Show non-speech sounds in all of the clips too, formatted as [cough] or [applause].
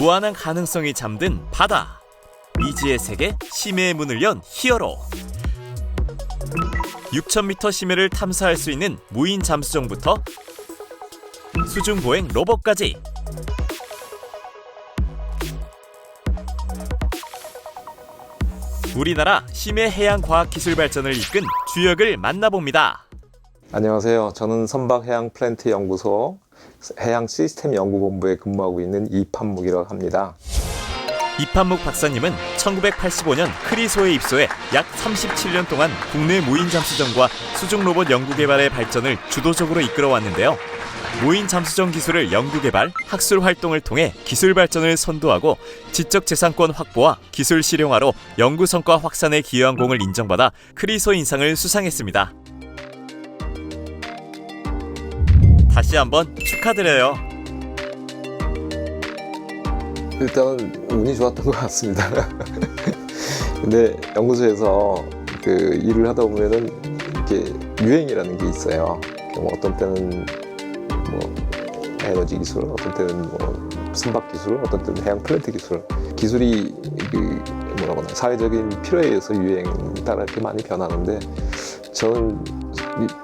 무한한 가능성이 잠든 바다. 미지의 세계 심해의 문을 연 히어로. 6,000m 심해를 탐사할 수 있는 무인 잠수정부터 수중 보행 로봇까지 우리나라 심해 해양 과학 기술 발전을 이끈 주역을 만나봅니다. 안녕하세요. 저는 선박 해양 플랜트 연구소 해양 시스템 연구본부에 근무하고 있는 이판묵이라고 합니다. 이판묵 박사님은 1985년 크리소에 입소해 약 37년 동안 국내 무인 잠수정과 수중 로봇 연구 개발의 발전을 주도적으로 이끌어왔는데요. 무인 잠수정 기술을 연구 개발, 학술 활동을 통해 기술 발전을 선도하고 지적 재산권 확보와 기술 실용화로 연구 성과 확산에 기여한 공을 인정받아 크리소 인상을 수상했습니다. 다시 한번 축하드려요. 일단 운이 좋았던 것 같습니다. [laughs] 근데 연구소에서 그 일을 하다 보면은 이렇게 유행이라는 게 있어요. 뭐 어떤 때는 뭐 에너지 기술, 어떤 때는 뭐 선박 기술, 어떤 때는 해양 플랜트 기술. 기술이 그 뭐라고 하나 사회적인 필요에 의해서 유행 따라 이렇게 많이 변하는데 저는 이-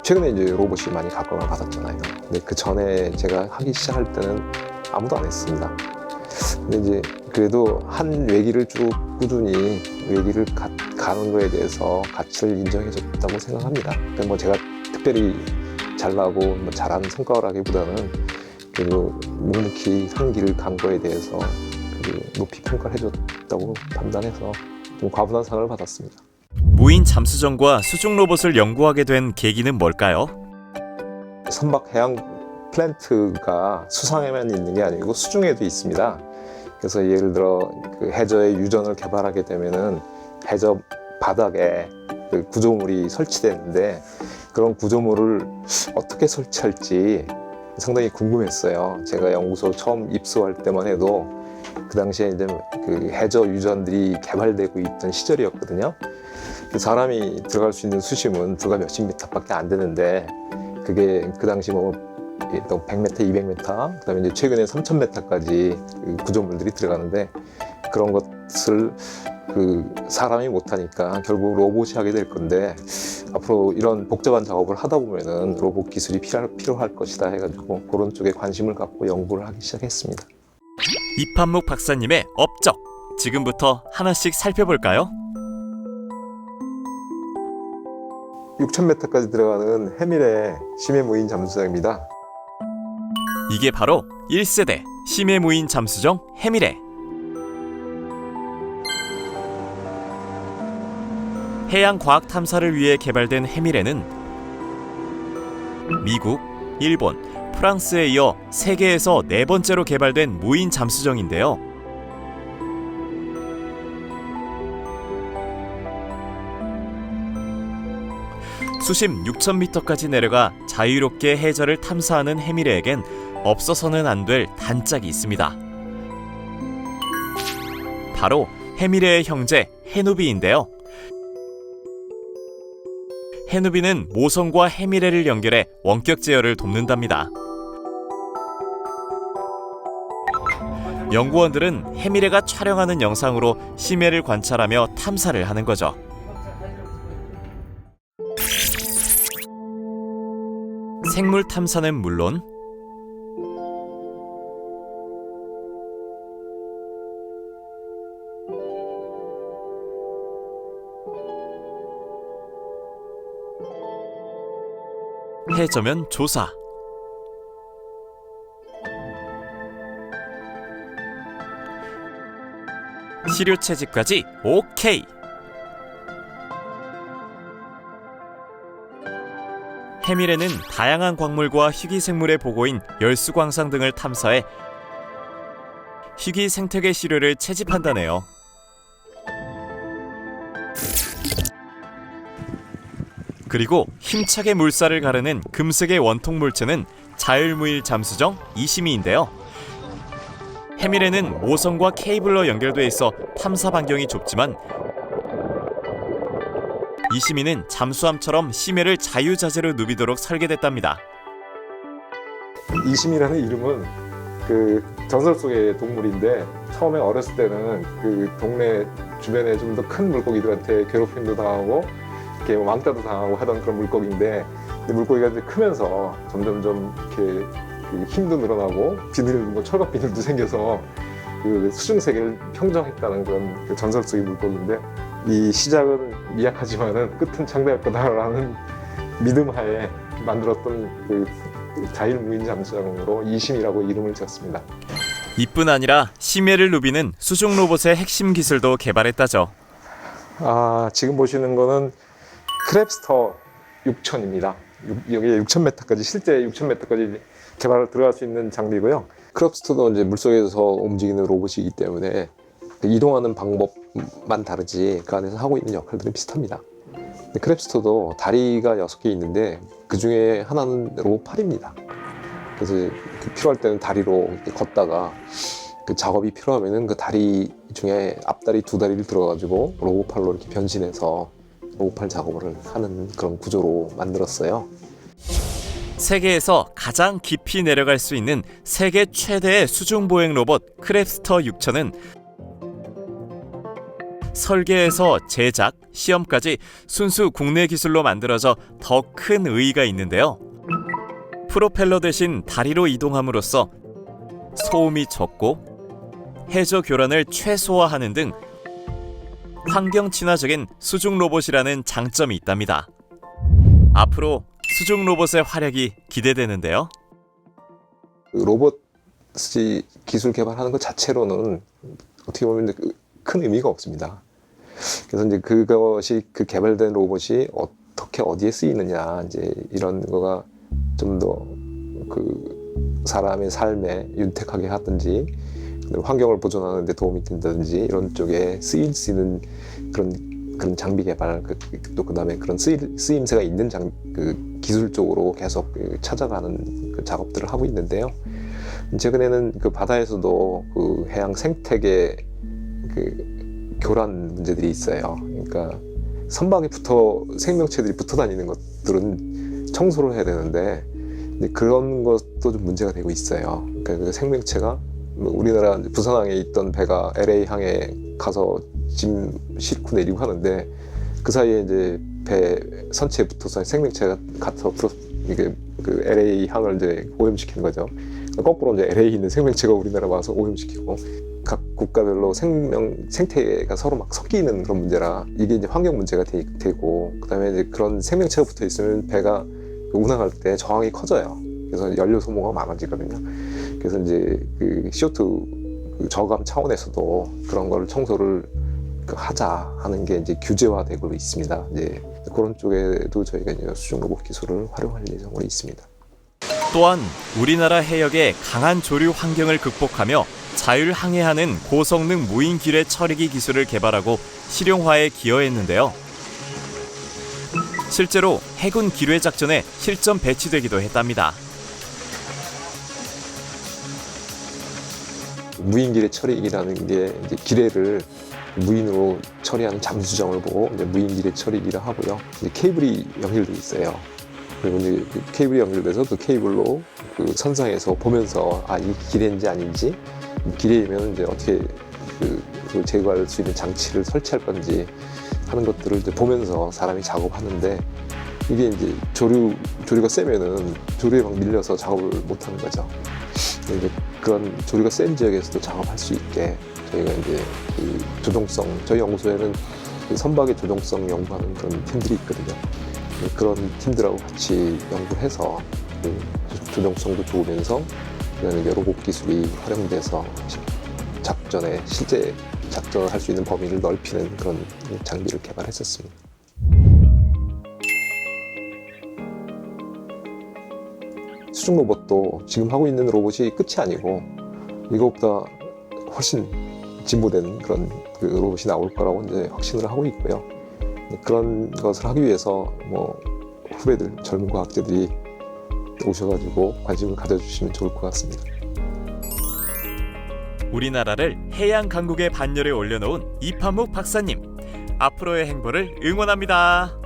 최근에 이제 로봇이 많이 각광을 받았잖아요. 근데 그 전에 제가 하기 시작할 때는 아무도 안 했습니다. 근데 이제 그래도 한 외기를 쭉 꾸준히 외기를 가, 가는 거에 대해서 가치를 인정해줬다고 생각합니다. 그러니까 뭐 제가 특별히 잘나고 뭐 잘하는 성과라기보다는 그래도 묵묵히 한 길을 간 거에 대해서 그 높이 평가를 해줬다고 판단해서 좀 과분한 상을 받았습니다. 잠수정과 수중 로봇을 연구하게 된 계기는 뭘까요? 선박 해양 플랜트가 수상에만 있는 게 아니고 수중에도 있습니다. 그래서 예를 들어 그 해저의 유전을 개발하게 되면은 해저 바닥에 그 구조물이 설치되는데 그런 구조물을 어떻게 설치할지 상당히 궁금했어요. 제가 연구소 처음 입소할 때만 해도 그 당시에 이제 그 해저 유전들이 개발되고 있던 시절이었거든요. 그 사람이 들어갈 수 있는 수심은 불과 몇십 미터밖에 안 되는데 그게 그 당시 뭐또 100m, 200m, 그다음에 이제 최근에 3000m까지 구조물들이 들어가는데 그런 것을 그 사람이 못하니까 결국 로봇이 하게 될 건데 앞으로 이런 복잡한 작업을 하다 보면은 로봇 기술이 필요할, 필요할 것이다 해가지고 그런 쪽에 관심을 갖고 연구를 하기 시작했습니다. 이판묵 박사님의 업적 지금부터 하나씩 살펴볼까요? 6000m까지 들어가는 해밀의 심해 무인 잠수정입니다. 이게 바로 1세대 심해 무인 잠수정 해미래. 해양 과학 탐사를 위해 개발된 해미래는 미국, 일본, 프랑스에 이어 세계에서 네 번째로 개발된 무인 잠수정인데요. 수심 6,000m까지 내려가 자유롭게 해저를 탐사하는 해미래에겐 없어서는 안 될 단짝이 있습니다. 바로 해미래의 형제 해누비인데요. 해누비는 모성과 해미래를 연결해 원격 제어를 돕는답니다. 연구원들은 해미래가 촬영하는 영상으로 심해를 관찰하며 탐사를 하는 거죠. 생물 탐사는 물론 해저면 조사. 시료 채집까지 오케이 해밀에는 다양한 광물과 희귀 생물의 보고인 열수광산 등을 탐사해 희귀 생태계 시료를 채집한다네요. 그리고 힘차게 물살을 가르는 금색의 원통 물체는 자율무일 잠수정 이시미인데요. 해밀에는 모성과 케이블로 연결돼 있어 탐사 반경이 좁지만 이시미는 잠수함처럼 심해를 자유자재로 누비도록 설계됐답니다. 이심이라는 이름은 그 전설 속의 동물인데 처음에 어렸을 때는 그 동네 주변에 좀 더 큰 물고기들한테 괴롭힘도 당하고 이렇게 왕따도 당하고 하던 그런 물고기인데 물고기가 이제 크면서 점점점 이렇게 그 힘도 늘어나고 비늘 뭐 철갑 비늘도 생겨서 그 수중 세계를 평정했다는 그런 그 전설 속의 물고기인데 이 시작은 미약하지만은 끝은 창대할 거다라는 믿음 하에 만들었던 그 자율무인 잠수장으로 이심이라고 이름을 지었습니다. 이뿐 아니라 심해를 누비는 수중 로봇의 핵심 기술도 개발했다죠. 아, 지금 보시는 거는 크랩스터 6000입니다. 여기에 6000m까지 실제 6000m까지 개발 들어갈 수 있는 장비고요. 크랩스터도 이제 물속에서 움직이는 로봇이기 때문에 그 이동하는 방법 만 다르지 그 안에서 하고 있는 역할들은 비슷합니다. 크랩스터도 다리가 6개 있는데 그 중에 하나는 로봇 팔입니다. 그래서 그 필요할 때는 다리로 걷다가 그 작업이 필요하면은 그 다리 중에 앞다리 두 다리를 들어가지고 로봇팔로 이렇게 변신해서 로봇팔 작업을 하는 그런 구조로 만들었어요. 세계에서 가장 깊이 내려갈 수 있는 세계 최대의 수중 보행 로봇 크랩스터 6000은 설계에서 제작, 시험까지 순수 국내 기술로 만들어져 더 큰 의의가 있는데요. 프로펠러 대신 다리로 이동함으로써 소음이 적고 해저 교란을 최소화하는 등 환경 친화적인 수중 로봇이라는 장점이 있답니다. 앞으로 수중 로봇의 활약이 기대되는데요. 그 로봇이 기술 개발하는 것 자체로는 어떻게 보면 이제 그큰 의미가 없습니다. 그래서 이제 그것이 그 개발된 로봇이 어떻게 어디에 쓰이느냐 이제 이런 거가 좀 더 그 사람의 삶에 윤택하게 하든지 환경을 보존하는 데 도움이 된다든지 이런 쪽에 쓰일 수 있는 그런 그런 장비 개발 그, 또 그다음에 그런 쓰임, 쓰임새가 있는 장, 그 기술 쪽으로 계속 그 찾아가는 그 작업들을 하고 있는데요. 최근에는 그 바다에서도 그 해양 생태계 그 교란 문제들이 있어요. 그러니까 선박에 붙어 생명체들이 붙어 다니는 것들은 청소를 해야 되는데 그런 것도 좀 문제가 되고 있어요. 그러니까 그 생명체가 뭐 우리나라 부산항에 있던 배가 LA 항에 가서 짐 싣고 내리고 하는데 그 사이에 이제 배 선체에 붙어서 생명체가 가서 이게 그 LA 항을 이제 오염시키는 거죠. 거꾸로 이제 LA에 있는 생명체가 우리나라 와서 오염시키고 각 국가별로 생명 생태가 서로 막 섞이는 그런 문제라 이게 이제 환경 문제가 되, 고 그다음에 이제 그런 생명체가 붙어 있으면 배가 운항할 때 저항이 커져요. 그래서 연료 소모가 많아지거든요. 그래서 이제 그 CO2 그 저감 차원에서도 그런 걸 청소를 그 하자 하는 게 이제 규제화되고 있습니다. 이제 그런 쪽에도 저희가 이제 수중 로봇 기술을 활용할 예정으로 있습니다. 또한 우리나라 해역의 강한 조류 환경을 극복하며 자율 항해하는 고성능 무인 기뢰 처리기 기술을 개발하고 실용화에 기여했는데요. 실제로 해군 기뢰 작전에 실전 배치되기도 했답니다. 무인 기뢰 처리기라는 게 이제 기뢰를 무인으로 처리하는 잠수정을 보고 이제 무인 기뢰 처리기라 하고요. 이제 케이블이 연결돼 있어요. 그리고 그 케이블이 연결돼서 그 케이블로 그 선상에서 보면서 아 이 기뢰인지 아닌지 기뢰이면 이제 어떻게 그, 그 제거할 수 있는 장치를 설치할 건지 하는 것들을 이제 보면서 사람이 작업하는데 이게 이제 조류 조류가 세면은 조류에 막 밀려서 작업을 못 하는 거죠. 이제 그런 조류가 센 지역에서도 작업할 수 있게 저희가 이제 그 조종성 저희 연구소에는 그 선박의 조종성 연구하는 그런 팀들이 있거든요. 네, 그런 팀들하고 같이 연구해서 그 조종성도 좋으면서 그다음에 이제 로봇 기술이 활용돼서 작전에 실제 작전을 할 수 있는 범위를 넓히는 그런 장비를 개발했었습니다. 수중 로봇도 지금 하고 있는 로봇이 끝이 아니고 이것보다 훨씬 진보된 그런 그 로봇이 나올 거라고 이제 확신을 하고 있고요. 그런 것을 하기 위해서 뭐 후배들 젊은 과학자들이 오셔가지고 관심을 가져주시면 좋을 것 같습니다. 우리나라를 해양 강국의 반열에 올려놓은 이판묵 박사님. 앞으로의 행보를 응원합니다.